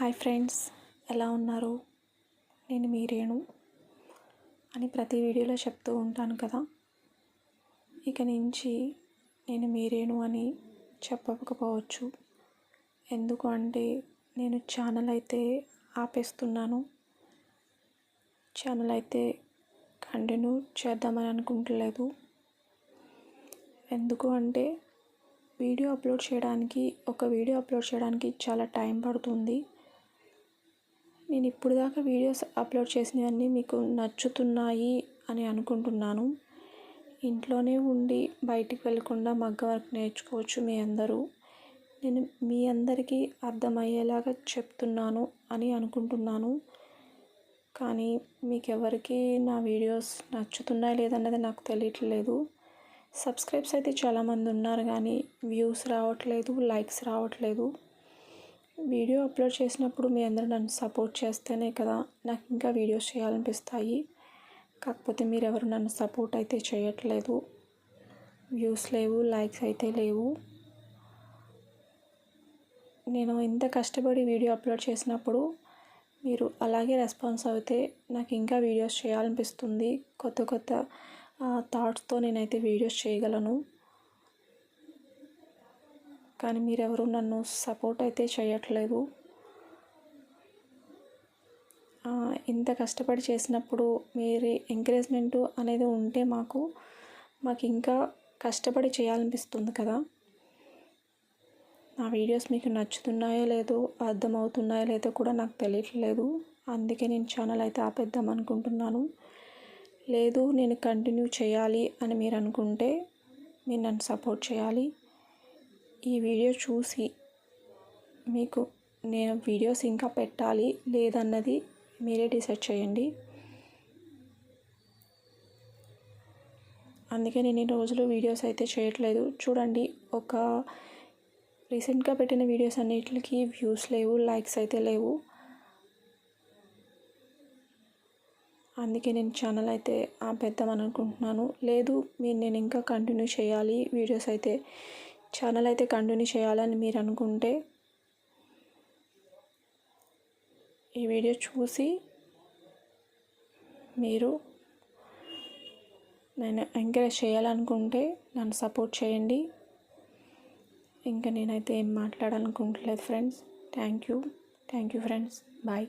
Hi friends ఎలా ఉన్నారు? నేను మీరేను అని ప్రతి వీడియోలో చెప్తూ ఉంటాను కదా. ఇక నుంచి నేను మీరేను అని చెప్పకపోవచ్చు. ఎందుకు అంటే నేను ఛానల్ అయితే ఆపేస్తున్నాను. ఛానల్ అయితే కంటిన్యూ చేద్దామని అనుకుంటలేదు. ఎందుకు అంటే వీడియో అప్లోడ్ చేయడానికి ఒక వీడియో అప్లోడ్ చేయడానికి చాలా టైం పడుతుంది. నేను ఇప్పుడు దాకా వీడియోస్ అప్లోడ్ చేసినవన్నీ మీకు నచ్చుతున్నాయి అని అనుకుంటున్నాను. ఇంట్లోనే ఉండి బయటికి వెళ్ళకుండా మగ్గ వర్క్ నేర్చుకోవచ్చు మీ అందరూ. నేను మీ అందరికీ అర్థమయ్యేలాగా చెప్తున్నాను అని అనుకుంటున్నాను. కానీ మీకెవరికి నా వీడియోస్ నచ్చుతున్నాయి లేదన్నది నాకు తెలియట్లేదు. సబ్స్క్రైబ్స్ అయితే చాలామంది ఉన్నారు కానీ వ్యూస్ రావట్లేదు లైక్స్ రావట్లేదు. వీడియో అప్లోడ్ చేసినప్పుడు మీ అందరూ నన్ను సపోర్ట్ చేస్తేనే కదా నాకు ఇంకా వీడియోస్ చేయాలనిపిస్తాయి. కాకపోతే మీరు ఎవరు నన్ను సపోర్ట్ అయితే చేయట్లేదు. వ్యూస్ లేవు లైక్స్ అయితే లేవు. నేను ఇంత కష్టపడి వీడియో అప్లోడ్ చేసినప్పుడు మీరు అలాగే రెస్పాన్స్ అయితే నాకు ఇంకా వీడియోస్ చేయాలనిపిస్తుంది. కొత్త కొత్త థాట్స్తో నేనైతే వీడియోస్ చేయగలను. కానీ మీరెవరు నన్ను సపోర్ట్ అయితే చేయట్లేదు ఇంత కష్టపడి చేసినప్పుడు మీరు ఎంకరేజ్మెంట్ అనేది ఉంటే మాకు మాకు ఇంకా కష్టపడి చేయాలనిపిస్తుంది కదా. నా వీడియోస్ మీకు నచ్చుతున్నాయో లేదో అర్థమవుతున్నాయో లేదో కూడా నాకు తెలియట్లేదు. అందుకే నేను ఛానల్ అయితే ఆపేద్దాం అనుకుంటున్నాను. లేదు నేను కంటిన్యూ చేయాలి అని మీరు అనుకుంటే మీరు నన్ను సపోర్ట్ చేయాలి. ఈ వీడియో చూసి మీకు నేను వీడియోస్ ఇంకా పెట్టాలి లేదన్నది మీరే డిసైడ్ చేయండి. అందుకే నేను ఈ రోజులు వీడియోస్ అయితే చేయట్లేదు. చూడండి ఒక రీసెంట్గా పెట్టిన వీడియోస్ అన్నిటికి వ్యూస్ లేవు లైక్స్ అయితే లేవు. అందుకే నేను ఛానల్ అయితే ఆపేద్దాం అనుకుంటున్నాను. లేదు మీరు నేను ఇంకా కంటిన్యూ చేయాలి వీడియోస్ అయితే. ఛానల్ అయితే కంటిన్యూ చేయాలని మీరు అనుకుంటే ఈ వీడియో చూసి మీరు నేను ఎంకరేజ్ చేయాలనుకుంటే నన్ను సపోర్ట్ చేయండి. ఇంకా నేనైతే ఏం మాట్లాడాలనుకుంటలేదు friends thank you thank you friends bye